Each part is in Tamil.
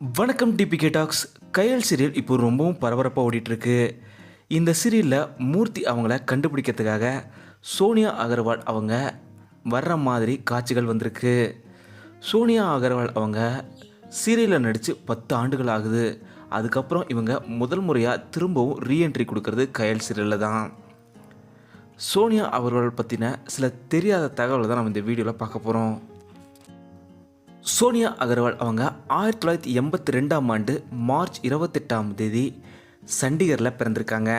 வணக்கம் டிபிகே டாக்ஸ் கையல் சீரியல் இப்போ ரொம்பவும் பரபரப்பாக ஓடிட்டுருக்கு. இந்த சீரியலில் மூர்த்தி அவங்கள கண்டுபிடிக்கிறதுக்காக சோனியா அகர்வால் அவங்க வர்ற மாதிரி காட்சிகள் வந்திருக்கு. சோனியா அகர்வால் அவங்க சீரியலில் நடித்து பத்து ஆண்டுகள் ஆகுது. அதுக்கப்புறம் இவங்க முதல் முறையாக திரும்பவும் ரீஎன்ட்ரி கொடுக்கறது கயல் சீரியலில் தான். சோனியா அவர்கள் பற்றின சில தெரியாத தகவலை தான் நம்ம இந்த வீடியோவில் பார்க்க போகிறோம் சோனியா அகர்வால் அவங்க ஆயிரத்தி தொள்ளாயிரத்தி எண்பத்தி ரெண்டாம் ஆண்டு மார்ச் இருபத்தெட்டாம் தேதி சண்டிகரில் பிறந்திருக்காங்க.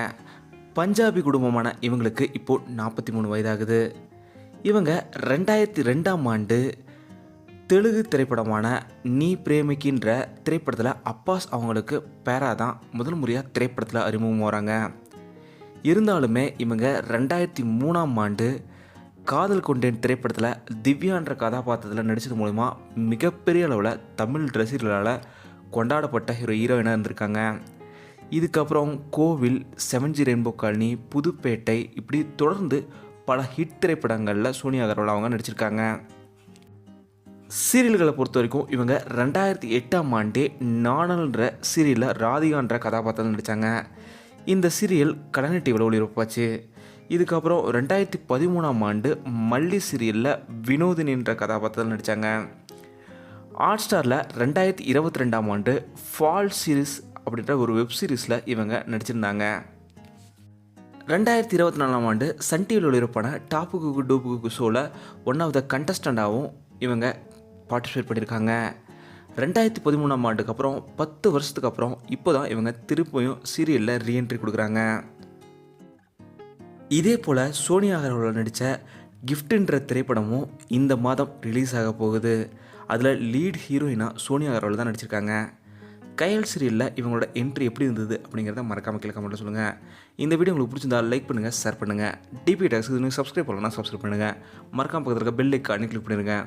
பஞ்சாபி குடும்பமான இவங்களுக்கு இப்போது நாற்பத்தி மூணு வயதாகுது. இவங்க ரெண்டாயிரத்தி ரெண்டாம் ஆண்டு தெலுங்கு திரைப்படமான நீ பிரேமிக்கின்ற திரைப்படத்தில் அப்பாஸ் அவங்களுக்கு பேரா தான் முதல் முறையாக திரைப்படத்தில் அறிமுகம் வராங்க இருந்தாலுமே இவங்க ரெண்டாயிரத்தி மூணாம் ஆண்டு காதல் கொண்டேன் திரைப்படத்தில் திவ்யான்ற கதாபாத்திரத்தில் நடித்தது மூலிமா மிகப்பெரிய அளவில் தமிழ் ரசிகர்களால் கொண்டாடப்பட்ட ஹீரோ ஹீரோயினாக இருந்திருக்காங்க. இதுக்கப்புறம் கோவில் செவன்ஜி ரெயின்போ காலனி புதுப்பேட்டை இப்படி தொடர்ந்து பல ஹிட் திரைப்படங்களில் சோனியா அகர்வால் அவங்க நடிச்சிருக்காங்க. சீரியல்களை பொறுத்த வரைக்கும் இவங்க ரெண்டாயிரத்தி எட்டாம் ஆண்டே நானல்ன்ற சீரியலில் ராதிகான்ற கதாபாத்திரம் நடித்தாங்க இந்த சீரியல் கலைஞர் டிவியில் ஒளிபரப்பாச்சு. இதுக்கப்புறம் ரெண்டாயிரத்தி பதிமூணாம் ஆண்டு மல்லி சீரியலில் வினோதினின்ற கதாபாத்திரத்தில் நடித்தாங்க ஹாட் ஸ்டாரில் ரெண்டாயிரத்தி இருபத்தி ரெண்டாம் ஆண்டு ஃபால் சீரிஸ் அப்படின்ற ஒரு வெப் சீரிஸில் இவங்க நடிச்சிருந்தாங்க. ரெண்டாயிரத்தி இருபத்தி நாலாம் ஆண்டு சன் டிவியில் ஒளிபரப்பான டாப்பு குக்கு டூப்பு குக்கு ஷோவில் ஒன் ஆஃப் த கண்டஸ்டண்ட்டாகவும் இவங்க பார்ட்டிசிபேட் பண்ணியிருக்காங்க. ரெண்டாயிரத்தி பதிமூணாம் ஆண்டுக்கு அப்புறம் பத்து வருஷத்துக்கு அப்புறம் இப்போ தான் இவங்க திருப்பியும் சீரியலில் ரீஎன்ட்ரி கொடுக்குறாங்க. இதே போல் சோனியா அகர்வால் நடித்த கிஃப்ட்ன்ற திரைப்படமும் இந்த மாதம் ரிலீஸ் ஆக போகுது. அதில் லீட் ஹீரோயினாக சோனியா அகர்வால் தான் நடிச்சிருக்காங்க. கையல் சீரியலில் இவங்களோட என்ட்ரி எப்படி இருந்தது அப்படிங்கிறத மறக்காம கீழே கமெண்ட்டில் சொல்லுங்கள் இந்த வீடியோ உங்களுக்கு பிடிச்சிருந்தா லைக் பண்ணுங்கள் ஷேர் பண்ணுங்கள் டிபி டாக்ஸ் இது சப்ஸ்கிரைப் பண்ணலாம் சப்ஸ்கிரைப் பண்ணுங்கள் மறக்காம பக்கத்தில் இருக்க பெல் ஐக்கானே கிளிக் பண்ணிடுங்க